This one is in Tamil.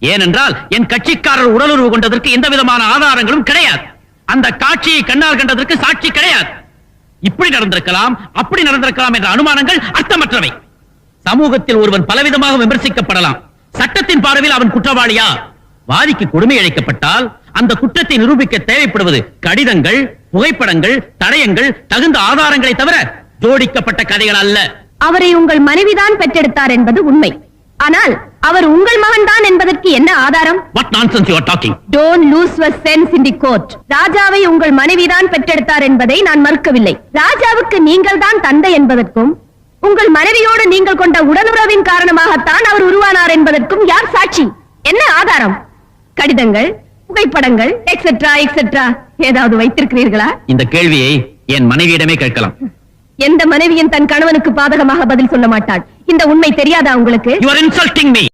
ஏனென்றால் என் கட்சிக்காரர் உடலுறவு கொண்டதற்கு எந்த விதமான ஆதாரங்களும் கிடையாது. அந்த காட்சியை கண்ணால் கண்டதற்கு சாட்சி கிடையாது. இப்படி நடந்திருக்கலாம் அப்படி நடந்திருக்கலாம் என்ற அனுமானங்கள் அர்த்தமற்றவை. சமூகத்தில் ஒருவன் பலவிதமாக விமர்சிக்கப்படலாம். சட்டத்தின் பார்வையில் அவன் குற்றவாளியா? வாதிக்கு கொடுமை அழைக்கப்பட்டால் அந்த குற்றத்தை நிரூபிக்க தேவைப்படுவது கடிதங்கள் புகைப்படங்கள் தடயங்கள் தகுந்த ஆதாரங்களை தவிர ஜோடிக்கப்பட்ட கதைகள் அல்ல. அவரை உங்கள் மனைவிதான் பெற்றெடுத்தார் என்பது உண்மை. ஆனால் அவர் உங்கள் மகன்தான் என்பதற்கு என்ன ஆதாரம்? What nonsense you are talking don't lose your sense in the court ராஜாவை உங்கள் மனைவிதான் பெற்றெடுத்தார் என்பதை நான் மறுக்கவில்லை. ராஜாவுக்கு நீங்கள் தான் தந்தை என்பதற்கும் உங்கள் மனைவியோடு நீங்கள் கொண்ட உடலுறவின் காரணமாகத்தான் அவர் உருவானார் என்பதற்கும் யார் சாட்சி? என்ன ஆதாரம்? கடிதங்கள் புகைப்படங்கள் எக்ஸெட்ரா எக்ஸெட்ரா ஏதாவது வைத்திருக்கிறீர்களா? இந்த கேள்வியை என் மனைவியிடமே கேட்கலாம். எந்த மனைவியும் தன் கணவனுக்கு பாதகமாக பதில் சொல்ல மாட்டாள். இந்த உண்மை தெரியாதா உங்களுக்கு? You are insulting me